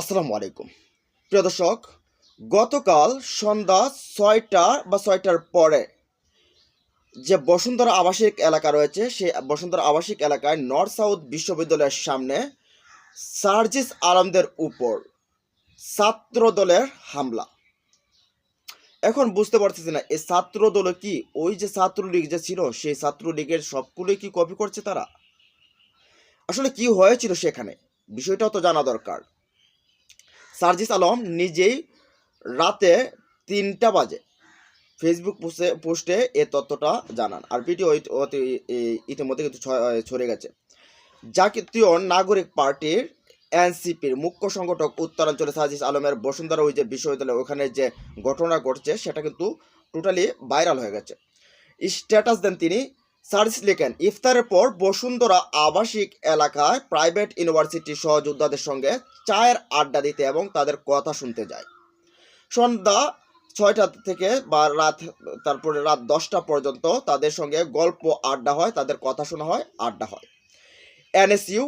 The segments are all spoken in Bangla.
আসসালামু আলাইকুম। প্রিয় দর্শক, গতকাল সন্ধ্যা ছয়টা বা ছয়টার পরে যে বসুন্ধরা আবাসিক এলাকা রয়েছে, সেই বসুন্ধরা আবাসিক এলাকায় নর্থ সাউথ বিশ্ববিদ্যালয়ের সামনে সার্জিস আলমদের উপর ছাত্র দলের হামলা। এখন বুঝতে পারতেছি না, এই ছাত্র দল কি? ওই যে ছাত্রলীগ যে ছিল, সেই ছাত্রলীগের সবগুলোই কি কপি করছে তারা? আসলে কি হয়েছিল সেখানে? বিষয়টাও তো জানা দরকার। সার্জিস আলম নিজেই রাতে তিনটা বাজে ফেসবুক পোস্টে পোস্টে এ তথ্যটা জানান। আর ভিডিও ইতিমধ্যে কিন্তু ছড়ে গেছে। জাতীয় নাগরিক পার্টির এনসিপির মুখ্য সংগঠক উত্তরাঞ্চলে সার্জিস আলমের বসুন্ধরা ওই যে বিশ্ববিদ্যালয়, ওখানে যে ঘটনা ঘটছে, সেটা কিন্তু টোটালি ভাইরাল হয়ে গেছে। স্ট্যাটাস দেন তিনি সার্জিস লেখেন, ইফতারের পর বসুন্ধরা আবাসিক এলাকায় প্রাইভেট ইউনিভার্সিটির সহযোদ্ধাদের সঙ্গে চায়ের আড্ডা দিতে এবং তাদের কথা শুনতে যায়। সন্ধ্যা ছয়টা থেকে বা রাত, তারপরে রাত দশটা পর্যন্ত তাদের সঙ্গে গল্প আড্ডা হয়, তাদের কথা শোনা হয়, আড্ডা হয়। এনএসইউ,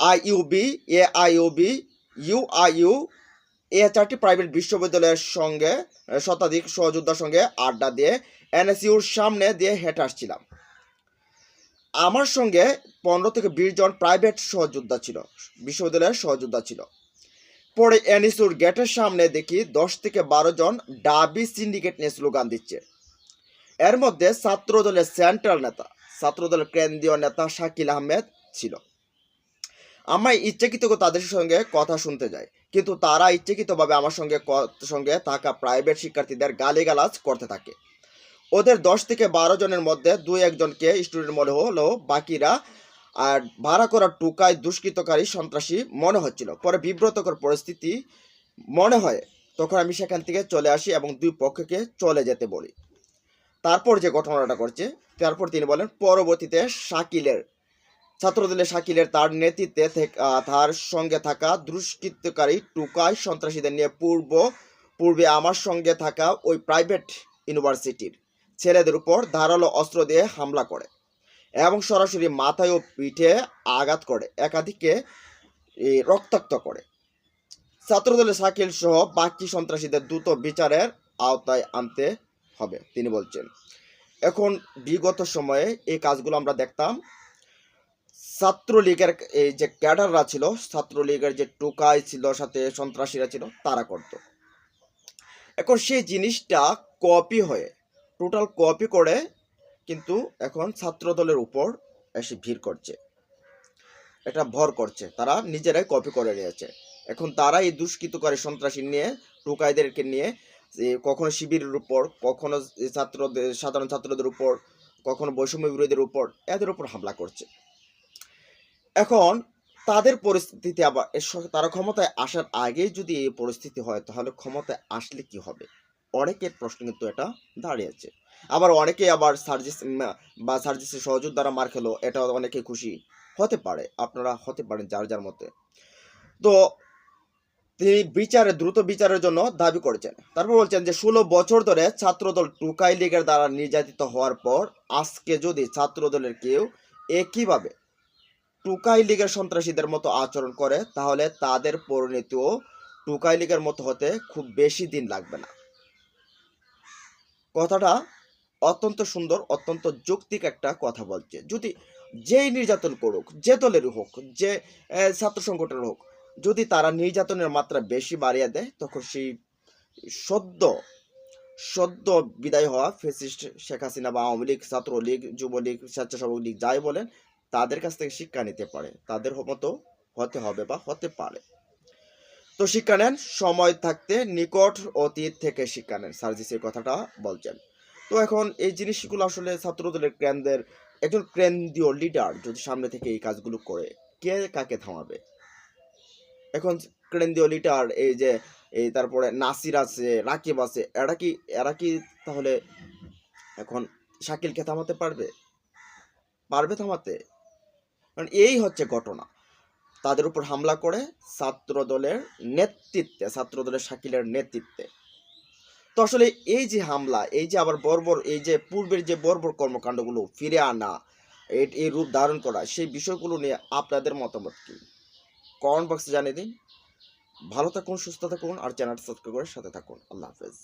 আইইউবি এ আইইউবি ইউআইইউ, এ চারটি প্রাইভেট বিশ্ববিদ্যালয়ের সঙ্গে শতাধিক সহযোদ্ধার সঙ্গে আড্ডা দিয়ে এনএসইউর সামনে দিয়ে হেঁটে আসছিলাম। আমার সঙ্গে পনেরো থেকে বিশ জন প্রাইভেট সহযোদ্ধা ছিল, বিশ্ববিদ্যালয়ের সহযোদ্ধা ছিল। পরে এনএসইউর গেটের সামনে দেখি দশ থেকে বারো জন ডাবি সিন্ডিকেট নিয়ে স্লোগান দিচ্ছে। এর মধ্যে ছাত্র দলের সেন্ট্রাল নেতা ছাত্র দলের কেন্দ্রীয় নেতা শাকিল আহমেদ ছিল। আমায় ইচ্ছাকৃত তাদের সঙ্গে কথা শুনতে যায়, কিন্তু তারা ইচ্ছাকৃতভাবে আমার সঙ্গে সঙ্গে থাকা প্রাইভেট শিক্ষার্থীদের গালিগালাজ করতে থাকে। ওদের দশ থেকে বারো জনের মধ্যে দুই একজনকে স্টুডেন্ট মনে হলেও বাকিরা আর ভাড়া করা টুকায় দুষ্কৃতকারী সন্ত্রাসী মনে হচ্ছিল। পরে বিব্রতকর পরিস্থিতি মনে হয়, তখন আমি সেখান থেকে চলে আসি এবং দুই পক্ষকে চলে যেতে বলি। তারপর যে ঘটনাটা করছে তারপর তিনি বলেন, পরবর্তীতে শাকিলের, ছাত্রদলের শাকিলের তার নেতৃত্বে তার সঙ্গে থাকা দুষ্কৃতকারী টুকায় সন্ত্রাসীদের নিয়ে পূর্ব, পূর্বে আমার সঙ্গে থাকা ওই প্রাইভেট ইউনিভার্সিটির ছেলেদের উপর ধারালো অস্ত্র দিয়ে হামলা করে এবং সরাসরি মাথায় ও পিঠে আঘাত করে, একাধিকে রক্তাক্ত করে। ছাত্রদলের শাকিল সহ বাকি সন্ত্রাসীদের দ্রুত বিচারের আওতায় আনতে হবে, তিনি বলছেন। এখন বিগত সময়ে এই কাজগুলো আমরা দেখতাম। ছাত্রলীগের এই যে ক্যাডাররা ছিল, ছাত্রলীগের যে টোকাই ছিল, সাথে সন্ত্রাসীরা ছিল, তারা করত। এখন সেই জিনিসটা কপি হয়ে টোটাল কপি করে কিন্তু এখন ছাত্র দলের উপর এসে ভিড় করছে। এটা ভর করছে। তারা নিজেরাই কপি করে নিয়েছে। এখন তারা এই দুষ্কৃতকারী সন্ত্রাসী নিয়ে, টোকাইদেরকে নিয়ে কখনো শিবিরের উপর, কখনো ছাত্রদের সাধারণ ছাত্রদের উপর, কখনো বৈষম্য বিরোধীদের উপর, এদের উপর হামলা করছে। এখন তাদের পরিস্থিতি আবার তারা ক্ষমতায় আসার আগেই যদি এই পরিস্থিতি হয়, তাহলে ক্ষমতায় আসলে কি হবে? অনেকের প্রশ্ন কিন্তু এটা দাঁড়িয়েছে আবার অনেকে আবার সার্জিস বা সার্জিসের সহযোগ দ্বারা মার খেলো এটা অনেকে খুশি হতে পারে, আপনারা হতে পারেন যার যার মতে। তো তিনি বিচারে, দ্রুত বিচারের জন্য দাবি করেছেন। তারপর বলছেন যে, ষোলো বছর ধরে ছাত্রদল টুকাই লীগের দ্বারা নির্যাতিত হওয়ার পর আজকে যদি ছাত্রদলের কেউ একইভাবে টুকাই লীগের সন্ত্রাসীদের মতো আচরণ করে, তাহলে তাদের পরিণতিও টুকাই লীগের মতো হতে খুব বেশি দিন লাগবে না। কথাটা অত্যন্ত সুন্দর, অত্যন্ত যৌক্তিক একটা কথা বলছে। যদি যেই নির্যাতন করুক, যে দলের হোক, যে ছাত্র সংগঠনের হোক, যদি তারা নির্যাতনের মাত্রা বেশি বাড়িয়ে দেয়, তখন সেই সদ্য সদ্য বিদায় হওয়া ফেসিস্ট শেখ হাসিনা বা আওয়ামী লীগ, ছাত্রলীগ, যুবলীগ স্বেচ্ছাসেবক লীগ যাই বলেন, তাদের কাছ থেকে শিক্ষা নিতে পারে। তাদের মতো হতে হবে বা হতে পারে। তো শিক্ষা নেন, সময় থাকতে নিকট অতীত থেকে শিক্ষা নেন সার্জিস এই কথাটা বলছেন। তো এখন এই জিনিসগুলো আসলে ছাত্রদলের কেন্দ্রের একজন কেন্দ্রীয় লিডার যদি সামনে থেকে এই কাজগুলো করে, কে কাকে থামাবে? এখন কেন্দ্রীয় লিডার এই যে, এই তারপরে নাসির আছে, রাকিব আছে, এরা কি এরা কি তাহলে এখন শাকিলকে থামাতে পারবে? পারবে থামাতে? কারণ এই হচ্ছে ঘটনা। তাদের উপর হামলা করে ছাত্র দলের নেতৃত্বে ছাত্র দলের শাকিলের নেতৃত্বে। তো আসলে এই যে হামলা, এই যে আবার বর্বর, এই যে পূর্বের যে বর্বর কর্মকাণ্ডগুলো ফিরে আনা এই রূপ ধারণ করা, সেই বিষয়গুলো নিয়ে আপনাদের মতামত কি? কমেন্ট বক্সে জানিয়ে দিন। ভালো থাকুন, সুস্থ থাকুন, আর চ্যানেলটা সাবস্ক্রাইব করে সাথে থাকুন। আল্লাহ হাফেজ।